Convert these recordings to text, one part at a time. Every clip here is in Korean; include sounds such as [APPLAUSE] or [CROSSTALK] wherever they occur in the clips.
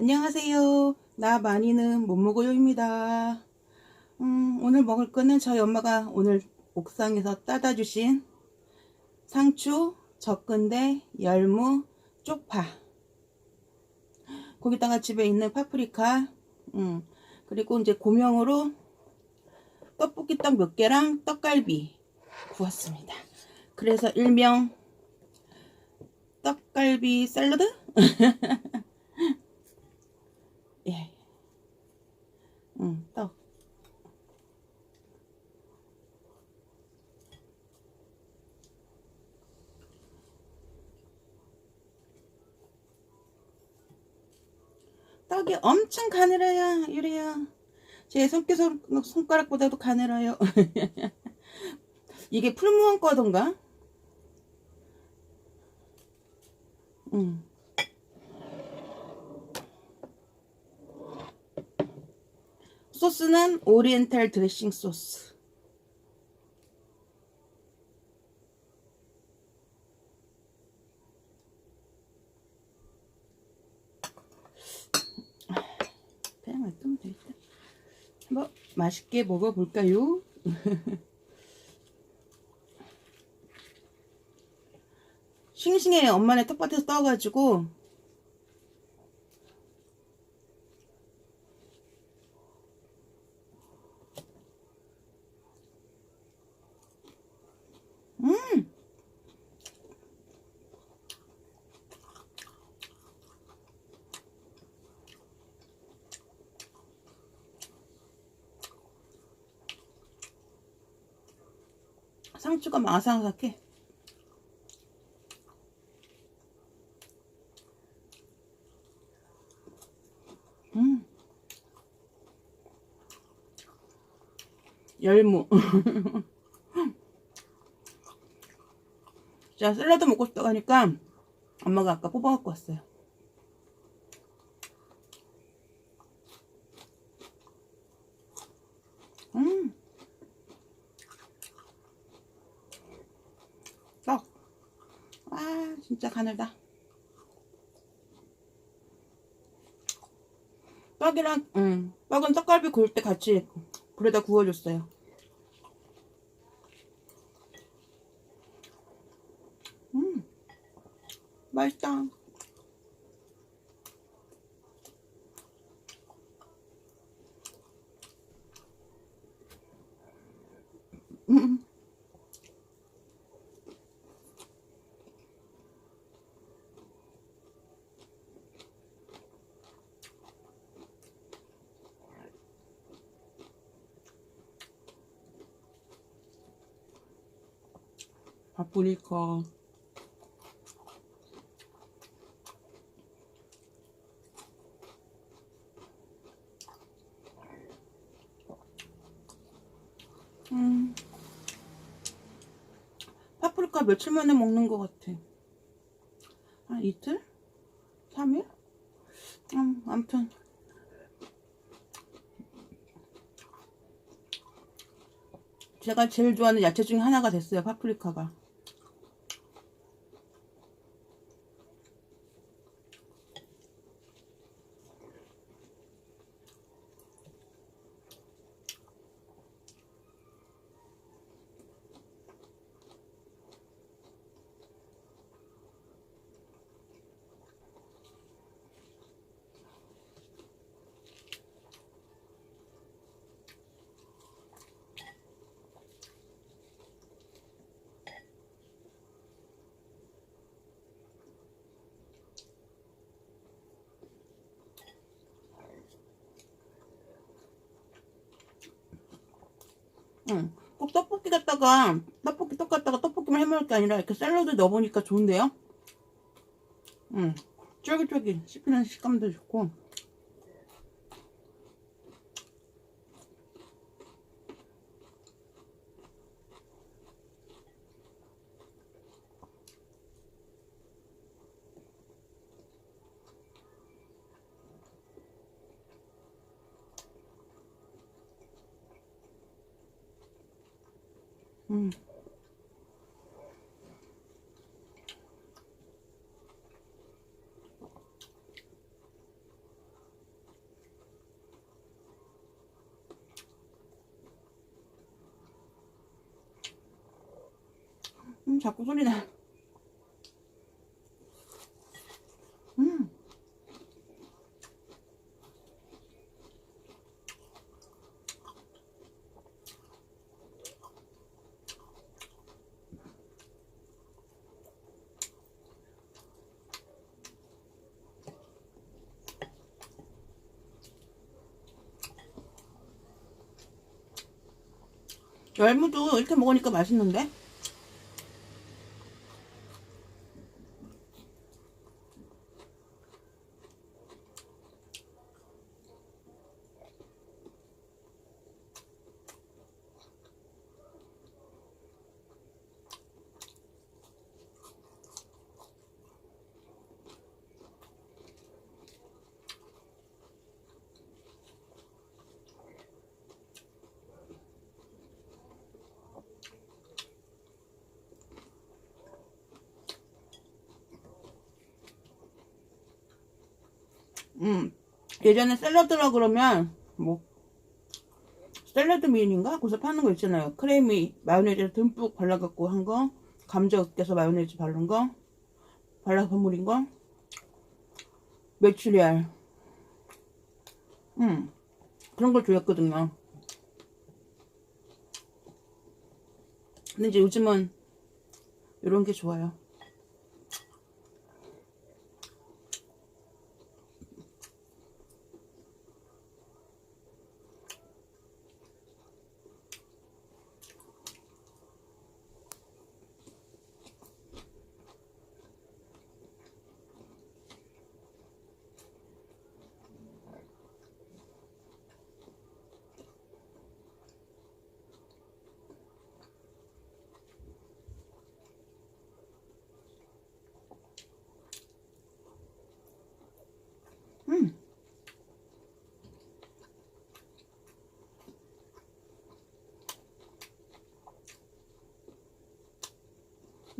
안녕하세요. 나 많이는 못 먹어요입니다. 음, 오늘 먹을 거는 저희 엄마가 오늘 옥상에서 따다 주신 상추, 적근대, 열무, 쪽파. 거기다가 집에 있는 파프리카, 음, 그리고 이제 고명으로 떡볶이 떡 몇 개랑 떡갈비 구웠습니다. 그래서 일명 떡갈비 샐러드? [LAUGHS] 예. 응, 떡. 떡이 엄청 가늘어요, 이래요. 제 손기손, 손가락보다도 가늘어요. [LAUGHS] 이게 풀무원 거던가? 응. 소스는 오리엔탈 드레싱 소스. 그냥 놔두면 되겠다. 한번 맛있게 먹어볼까요? [LAUGHS] 싱싱해요. 엄마네 텃밭에서 떠가지고 음! 상추가 마삭마삭해. 음. 열무. [LAUGHS] 제가 샐러드 먹고 싶다고 하니까 엄마가 아까 뽑아갖고 왔어요. 음. 떡. 가늘다. 떡이랑, 음, 떡은 떡갈비 구울 때 같이 불에다 구워줬어요. 음, 맛있다. 파프리카 음. 파프리카 며칠 만에 먹는 것 같아. 한 이틀? 3일? 음 아무튼. 제가 제일 좋아하는 야채 중에 하나가 됐어요 파프리카가 응. 꼭 떡볶이 갖다가 떡볶이 떡 갖다가 떡볶이만 해먹을 게 아니라 이렇게 샐러드 넣어보니까 좋은데요? 응. 쫄깃쫄깃 씹히는 식감도 좋고 음. 음, 자꾸 소리 나. 열무도 이렇게 먹으니까 맛있는데? 음, 예전에 샐러드라 그러면, 뭐, 샐러드 미인인가? 거기서 파는 거 있잖아요. 크레미, 마요네즈 듬뿍 발라갖고 한 거, 감자 으깨서 마요네즈 바른 거, 발라 버무린 거, 메추리알. 음, 그런 걸 좋아했거든요. 근데 이제 요즘은 이런 게 좋아요.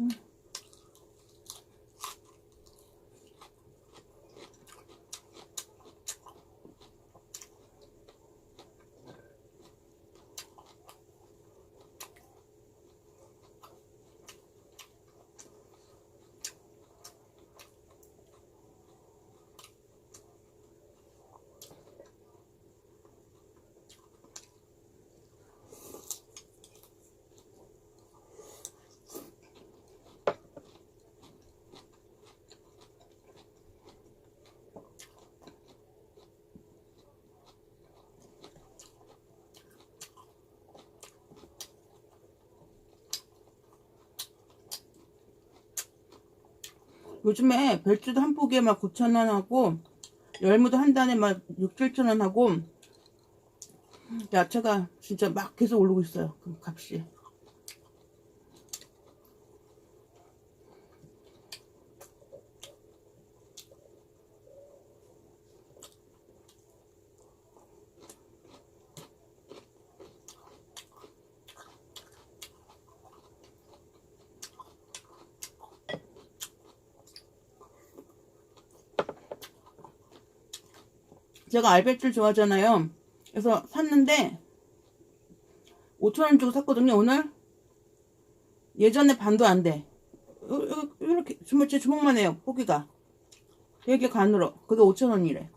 음. 요즘에 별주도 한 포기에 막 9,000원 하고 열무도 한 단에 막 6, 7,000원 하고 야채가 진짜 막 계속 오르고 있어요. 그 값이. 제가 알배줄 좋아하잖아요. 그래서 샀는데 5천원 주고 샀거든요. 오늘 예전에 반도 안 돼. 이렇게 주먹 제 주먹만 해요. 포기가 되게 가늘어. 그게 5천원이래.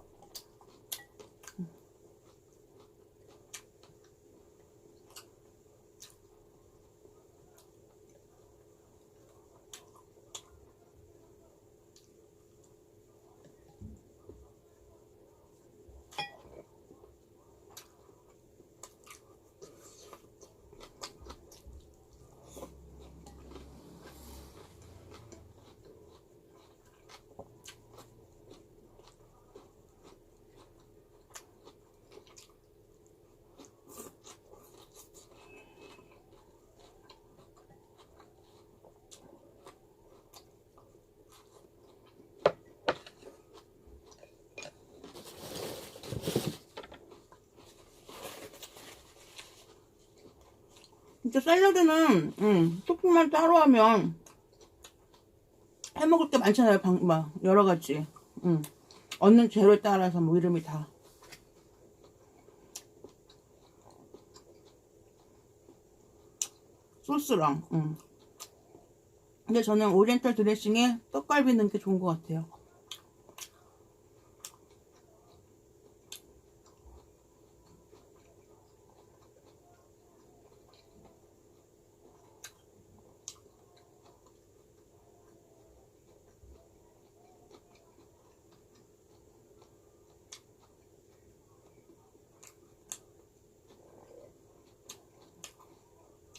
진짜 샐러드는 음, 토핑만 따로 하면 해 먹을 게 많잖아요. 방, 막 여러 가지. 음. 얻는 재료에 따라서 뭐 이름이 다. 소스랑. 음. 근데 저는 오리엔탈 드레싱에 떡갈비 넣는 게 좋은 것 같아요.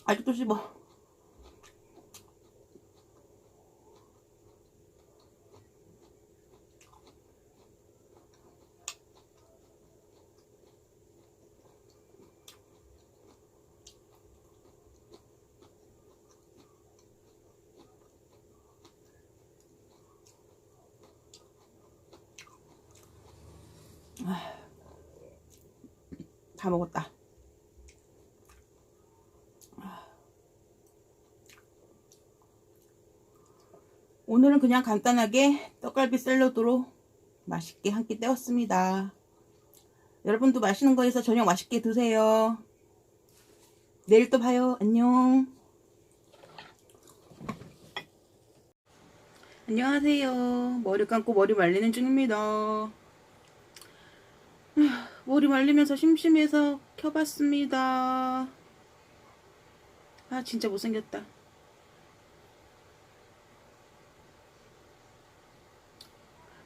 아직도 씹어. 다 먹었다. 오늘은 그냥 간단하게 떡갈비 샐러드로 맛있게 한 끼 때웠습니다. 여러분도 맛있는 거에서 저녁 맛있게 드세요. 내일 또 봐요. 안녕. 안녕하세요. 머리 감고 머리 말리는 중입니다. 휴, [SIGHS] 머리 말리면서 심심해서 켜봤습니다. 아, 진짜 못생겼다.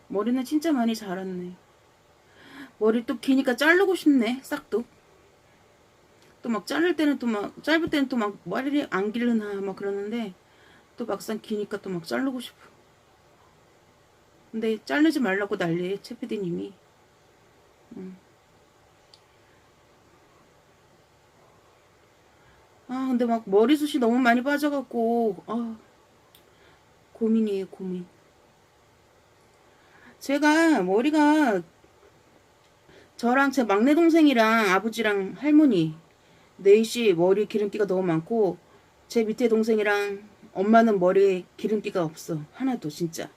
머리는 진짜 많이 자랐네. 머리 또 기니까 자르고 싶네, 싹도. 또 막 자를 때는 또 막, 짧을 때는 또 막 머리를 안 기르나 막 그러는데, 또 막상 기니까 또 막 자르고 싶어. 근데 자르지 말라고 난리에, 채피디님이. 음. 아, 근데 막 머리숱이 너무 많이 빠져갖고, 아, 고민이에요, 고민. 제가 머리가 저랑 제 막내 동생이랑 아버지랑 할머니 넷이 머리 기름기가 너무 많고 제 밑에 동생이랑 엄마는 머리에 기름기가 없어. 하나도 진짜.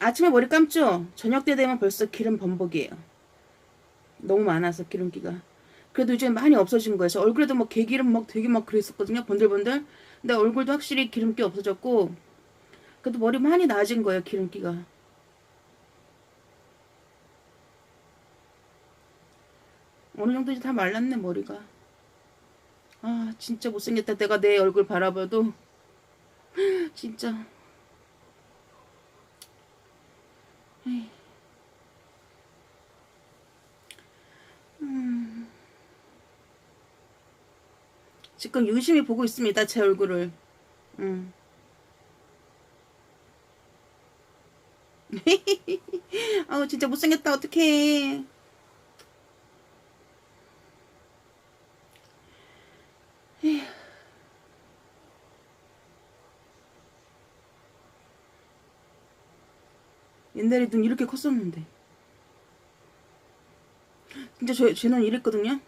아침에 머리 감죠? 저녁 때 되면 벌써 기름 범벅이에요. 너무 많아서 기름기가. 그래도 이제 많이 없어진 거예요. 저 얼굴에도 막 개기름 막 되게 막 그랬었거든요. 번들번들. 근데 얼굴도 확실히 기름기 없어졌고 그래도 머리 많이 나아진 거예요, 기름기가. 어느 정도 이제 다 말랐네, 머리가. 아, 진짜 못생겼다. 내가 내 얼굴 바라봐도. [LAUGHS] 진짜. 음. 지금 유심히 보고 있습니다, 제 얼굴을. 음. [LAUGHS] 아우 진짜 못생겼다. 어떡해. 옛날에 눈 이렇게 컸었는데. 진짜 저, 쟤는 이랬거든요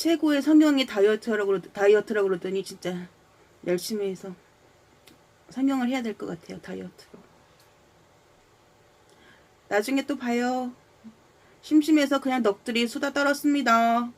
최고의 성형이 다이어트라고 다이어트라고 그러더니 진짜 열심히 해서 성형을 해야 될 것 같아요 다이어트로. 나중에 또 봐요. 심심해서 그냥 넋들이 수다 떨었습니다